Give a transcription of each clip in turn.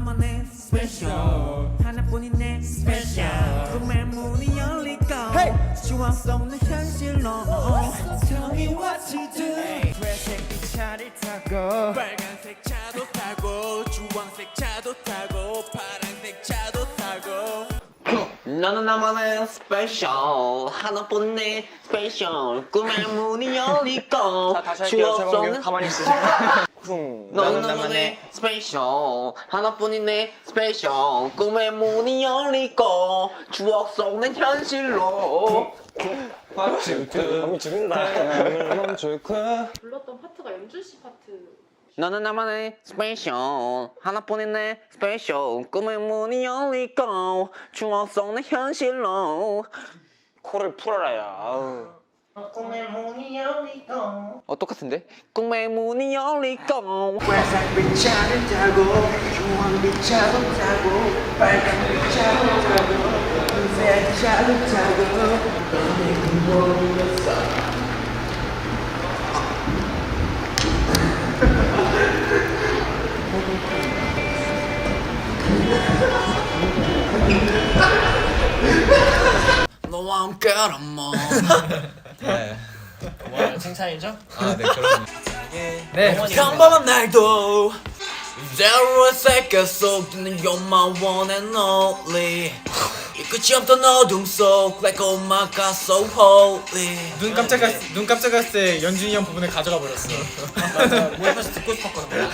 나만의 스페셜. 하나뿐인 내 스페셜. 꿈의 문이 열릴까? Hey! 속는 현실로. tell me what to do 회색 기차를 타고 빨간색 차도 타고 주황색 차도 타고 파란색 차도 타고. 나는 나만의 스페셜. 하나뿐인 스페셜. 꿈의 문이 열리고 추억 속는 가만히 있어 너는 나만의 스페셜 하나뿐인 내 스페셜 꿈의 문이 열리고 추억 속는 현실로 너무 죽는다. 멈출 거야. 불렀던 파트가 연준 씨 파트. 너는 나만의 스페셜 하나뿐인 내 스페셜 꿈의 문이 열리고 추억 속는 현실로 코를 풀어라야. 아우. 꿈의 문이 열리고 어 똑같은데? 꿈의 문이 열리고 회색빛 차를 타고 주황 빛 차도 타고 빨간 빛 차도 타고 흰색 차도 타고 너는 모르겠어 너와 함께란 말 뭐 칭찬이죠? 아, 네, 그럼. 네, 평범한 날도 Zero의 색깔 속 드는 You're my one and only. 이 끝이 없던 어둠 속 Like oh my god so holy. 눈 깜짝했 눈 깜짝했을 때 연준이 형 부분을 가져가 버렸어. 맞아. 모여서 듣고 싶었거든요.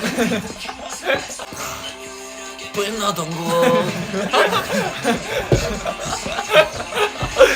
빛나던 곳